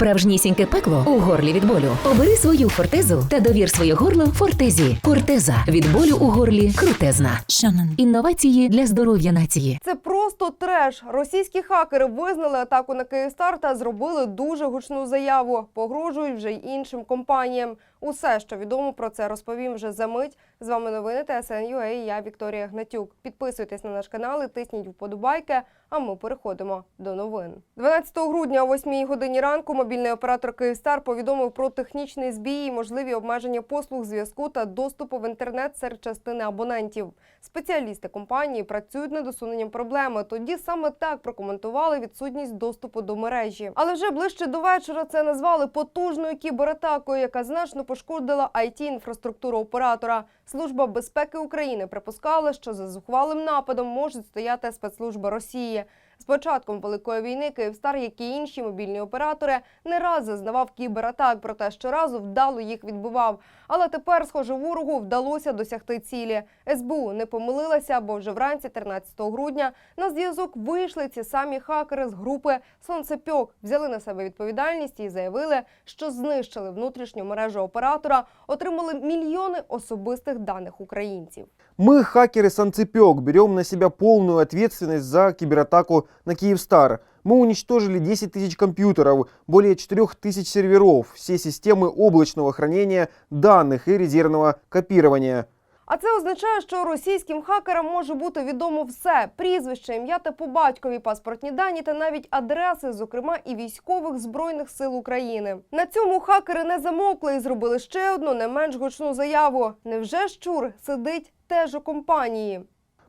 Справжнісіньке пекло у горлі від болю. Обери свою фортезу та довір своє горло фортезі. Фортеза від болю у горлі крутезна. Шанан. Інновації для здоров'я нації. Це просто треш. Російські хакери визнали атаку на Київстар та зробили дуже гучну заяву. Погрожують вже й іншим компаніям. Усе, що відомо про це, розповім вже за мить. З вами новини ТСН.UA і я Вікторія Гнатюк. Підписуйтесь на наш канал і тисніть вподобайки. А ми переходимо до новин. 12 грудня о 8 годині ранку мобільний оператор Київстар повідомив про технічний збій і можливі обмеження послуг зв'язку та доступу в інтернет серед частини абонентів. Спеціалісти компанії працюють над усуненням проблеми. Тоді саме так прокоментували відсутність доступу до мережі. Але вже ближче до вечора це назвали потужною кібератакою, яка значно пошкодила it інфраструктуру оператора. Служба безпеки України припускала, що за зухвалим нападом можуть стояти спецслужби Росії. З початком великої війни Київстар, як і інші мобільні оператори, не раз зазнавав кібератак, проте щоразу вдало їх відбивав. Але тепер, схоже, ворогу вдалося досягти цілі. СБУ не помилилася, бо вже вранці 13 грудня на зв'язок вийшли ці самі хакери з групи Сонцепьок, взяли на себе відповідальність і заявили, що знищили внутрішню мережу оператора, отримали мільйони особистих даних українців. Мы, хакеры Санцепек, берем на себя полную ответственность за кибератаку на Киевстар. Мы уничтожили 10 тысяч компьютеров, более 4 тысяч серверов, все системы облачного хранения данных и резервного копирования. А це означає, що російським хакерам може бути відомо все: прізвище, ім'я та по батькові, паспортні дані та навіть адреси, зокрема і військових збройних сил України. На цьому хакери не замовкли і зробили ще одну не менш гучну заяву. Невже щур сидить теж у компанії?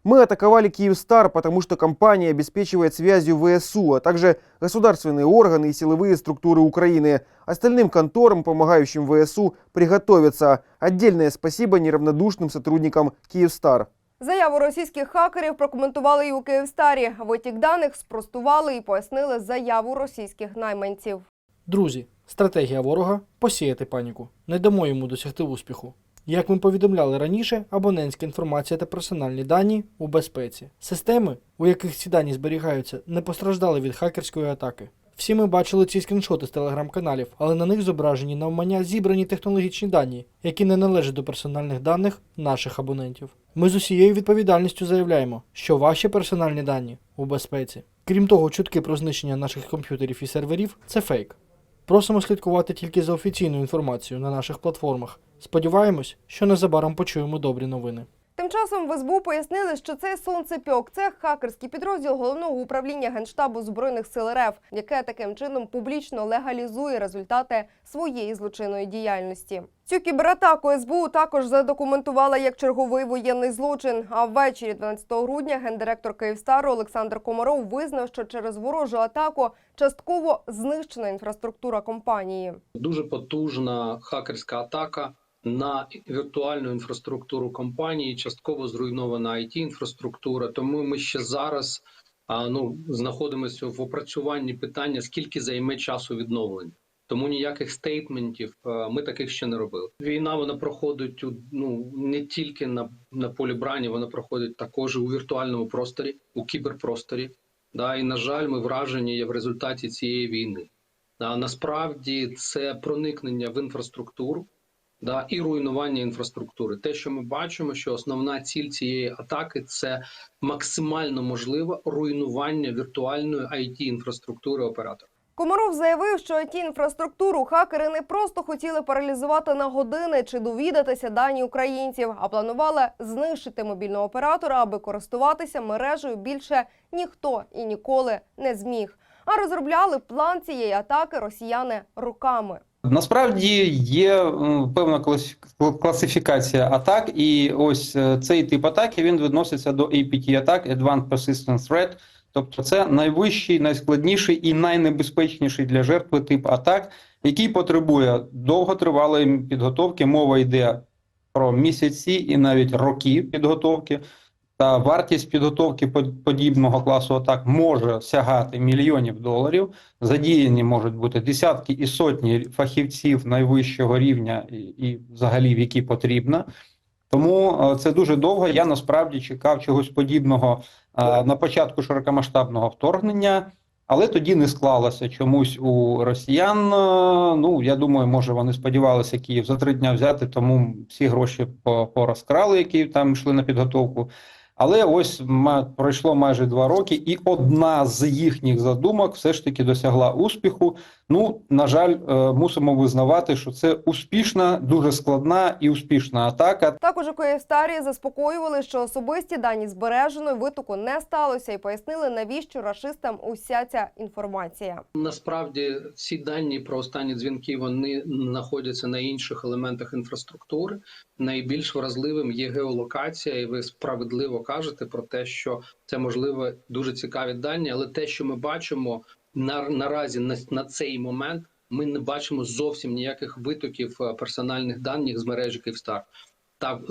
Мы атаковали Киевстар, потому что компания обеспечивает связью ВСУ, а также государственные органы и силовые структуры Украины. Остальным конторам, помогающим ВСУ, приготовиться. Отдельное спасибо неравнодушным сотрудникам Киевстар. Заяву російських хакерів прокоментували і у Київстарі. Витік даних спростували і пояснили заяву російських найманців. Друзі, стратегія ворога посіяти паніку. Не дамо йому досягти успіху. Як ми повідомляли раніше, абонентська інформація та персональні дані у безпеці. Системи, у яких ці дані зберігаються, не постраждали від хакерської атаки. Всі ми бачили ці скріншоти з телеграм-каналів, але на них зображені навмання зібрані технологічні дані, які не належать до персональних даних наших абонентів. Ми з усією відповідальністю заявляємо, що ваші персональні дані у безпеці. Крім того, чутки про знищення наших комп'ютерів і серверів це фейк. Просимо слідкувати тільки за офіційною інформацією на наших платформах. Сподіваємось, що незабаром почуємо добрі новини. Часом в СБУ пояснили, що цей сонцепьок це хакерський підрозділ головного управління генштабу збройних сил РФ, яке таким чином публічно легалізує результати своєї злочинної діяльності. Цю кібератаку СБУ також задокументувала як черговий воєнний злочин. А ввечері 12 грудня гендиректор Київстару Олександр Комаров визнав, що через ворожу атаку частково знищена інфраструктура компанії. дуже потужна хакерська атака на віртуальну інфраструктуру компанії, частково зруйнована it інфраструктура. Тому ми ще зараз ну, знаходимося в опрацюванні питання, скільки займе часу відновлення. Тому ніяких стейтментів ми таких ще не робили. Війна вона проходить ну не тільки на, на полі брані, вона проходить також у віртуальному просторі, у кіберпросторі. Да, і на жаль, ми вражені є в результаті цієї війни. А насправді це проникнення в інфраструктуру да, і руйнування інфраструктури. Те, що ми бачимо, що основна ціль цієї атаки це максимально можливе руйнування віртуальної it інфраструктури оператора. Комаров заявив, що it інфраструктуру хакери не просто хотіли паралізувати на години чи довідатися дані українців, а планували знищити мобільного оператора, аби користуватися мережею більше ніхто і ніколи не зміг. А розробляли план цієї атаки росіяни руками. Насправді є певна класиф- класифікація атак, і ось е, цей тип атаки він відноситься до APT атак Advanced Persistent Threat. Тобто це найвищий, найскладніший і найнебезпечніший для жертви тип атак, який потребує довготривалої підготовки. Мова йде про місяці і навіть роки підготовки. Та вартість підготовки под- подібного класу атак може сягати мільйонів доларів. Задіяні можуть бути десятки і сотні фахівців найвищого рівня, і, і взагалі в які потрібно. Тому е, це дуже довго. Я насправді чекав чогось подібного е, на початку широкомасштабного вторгнення. Але тоді не склалося чомусь у росіян. е, Ну я думаю, може вони сподівалися Київ за три дня взяти, тому всі гроші по- порозкрали, які там йшли на підготовку. Але ось ма- пройшло майже два роки, і одна з їхніх задумок все ж таки досягла успіху. Ну, на жаль, е, мусимо визнавати, що це успішна, дуже складна і успішна атака. Також у Київстарі заспокоювали, що особисті дані збережено, витоку не сталося, і пояснили, навіщо рашистам уся ця інформація. Насправді всі дані про останні дзвінки вони знаходяться на інших елементах інфраструктури. Найбільш вразливим є геолокація, і ви справедливо кажете про те, що це можливо дуже цікаві дані, але те, що ми бачимо на наразі на, на цей момент, ми не бачимо зовсім ніяких витоків е, персональних даних з мережі Київстар. Так,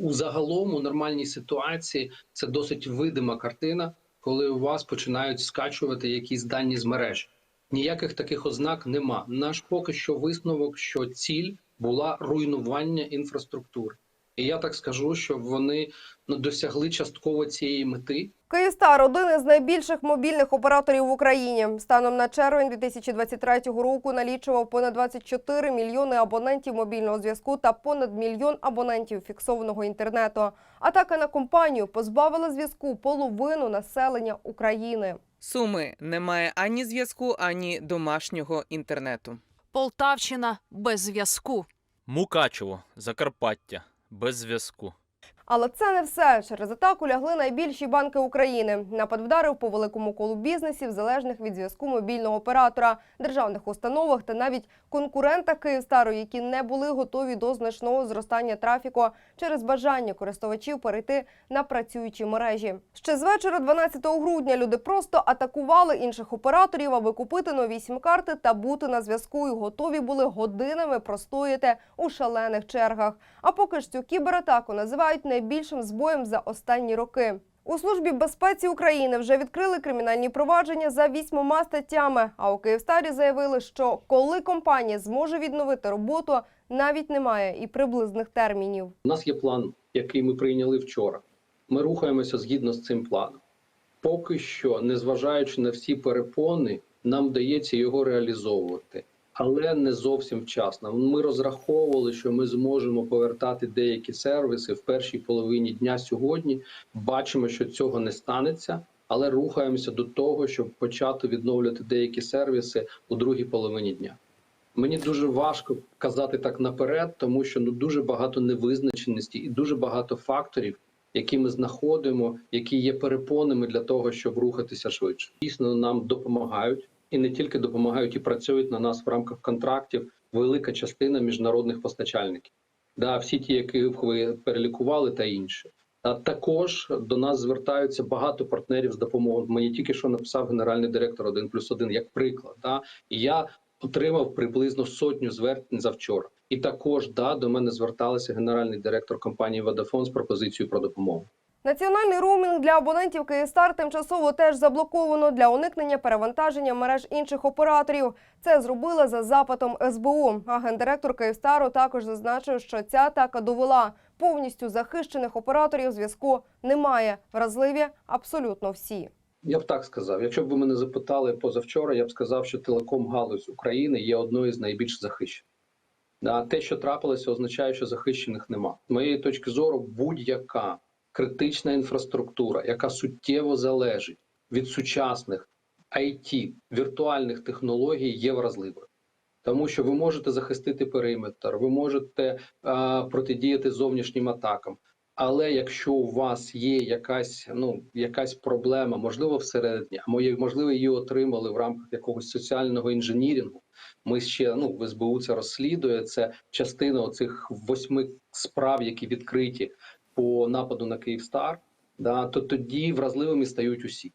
у загалом у нормальній ситуації це досить видима картина, коли у вас починають скачувати якісь дані з мережі. Ніяких таких ознак нема. Наш поки що висновок, що ціль була руйнування інфраструктури. І я так скажу, що вони ну, досягли частково цієї мети. Київстар один із найбільших мобільних операторів в Україні. Станом на червень 2023 року налічував понад 24 мільйони абонентів мобільного зв'язку та понад мільйон абонентів фіксованого інтернету. Атака на компанію позбавила зв'язку половину населення України. Суми немає ані зв'язку, ані домашнього інтернету. Полтавщина без зв'язку. Мукачево, Закарпаття, без зв'язку. Але це не все. Через атаку лягли найбільші банки України. Напад вдарив по великому колу бізнесів, залежних від зв'язку мобільного оператора, державних установах та навіть конкурентах Київстару, які не були готові до значного зростання трафіку через бажання користувачів перейти на працюючі мережі. Ще з вечора 12 грудня люди просто атакували інших операторів, аби купити нові сім-карти та бути на зв'язку. І готові були годинами простояти у шалених чергах. А поки ж цю кібератаку називають найбільшим збоєм за останні роки. У службі безпеці України вже відкрили кримінальні провадження за вісьмома статтями. А у Київстарі заявили, що коли компанія зможе відновити роботу, навіть немає і приблизних термінів. У нас є план, який ми прийняли вчора. Ми рухаємося згідно з цим планом. Поки що, незважаючи на всі перепони, нам вдається його реалізовувати, але не зовсім вчасно. Ми розраховували, що ми зможемо повертати деякі сервіси в першій половині дня сьогодні. Бачимо, що цього не станеться, але рухаємося до того, щоб почати відновлювати деякі сервіси у другій половині дня. Мені дуже важко казати так наперед, тому що ну дуже багато невизначеності і дуже багато факторів, які ми знаходимо, які є перепонами для того, щоб рухатися швидше. Дійсно, нам допомагають і не тільки допомагають, і працюють на нас в рамках контрактів велика частина міжнародних постачальників. Да, всі ті, яких ви перелікували, та інші. А також до нас звертаються багато партнерів з допомогою. Мені тільки що написав генеральний директор 1 плюс 1 як приклад. Да? І я отримав приблизно сотню звернень завчора. І також да, до мене зверталися генеральний директор компанії Vodafone з пропозицією про допомогу. Національний роумінг для абонентів Київстар тимчасово теж заблоковано для уникнення перевантаження мереж інших операторів. Це зробили за запитом СБУ. А гендиректор Київстару також зазначив, що ця атака довела повністю захищених операторів зв'язку немає. Вразливі абсолютно всі. Я б так сказав. Якщо б ви мене запитали позавчора, я б сказав, що телеком галузь України є одною з найбільш захищених. Да, те, що трапилося, означає, що захищених нема. З моєї точки зору, будь-яка критична інфраструктура, яка суттєво залежить від сучасних IT, віртуальних технологій, є вразливою. Тому що ви можете захистити периметр, ви можете а, протидіяти зовнішнім атакам. Але якщо у вас є якась ну якась проблема, можливо, всередині, а можливо, її отримали в рамках якогось соціального інженірінгу. Ми ще ну в СБУ це розслідує. Це частина оцих восьми справ, які відкриті по нападу на Київстар. Да, то тоді вразливими стають усі.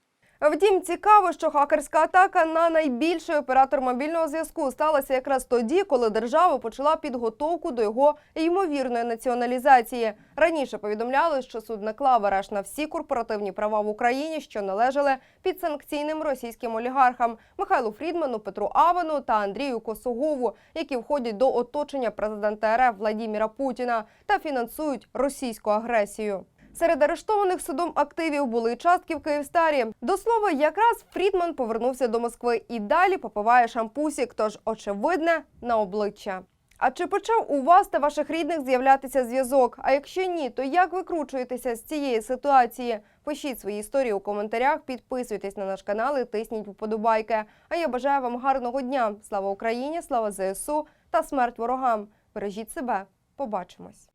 Втім, цікаво, що хакерська атака на найбільший оператор мобільного зв'язку сталася якраз тоді, коли держава почала підготовку до його ймовірної націоналізації. Раніше повідомляли, що суд наклав арешт на всі корпоративні права в Україні, що належали підсанкційним російським олігархам Михайлу Фрідману, Петру Авену та Андрію Косогову, які входять до оточення президента РФ Владіміра Путіна та фінансують російську агресію. Серед арештованих судом активів були частки в Київстарі. До слова, якраз Фрідман повернувся до Москви і далі попиває шампусік, тож очевидне на обличчя. А чи почав у вас та ваших рідних з'являтися зв'язок? А якщо ні, то як викручуєтеся з цієї ситуації? Пишіть свої історії у коментарях, підписуйтесь на наш канал і тисніть вподобайки. А я бажаю вам гарного дня. Слава Україні, слава ЗСУ та смерть ворогам. Бережіть себе. Побачимось.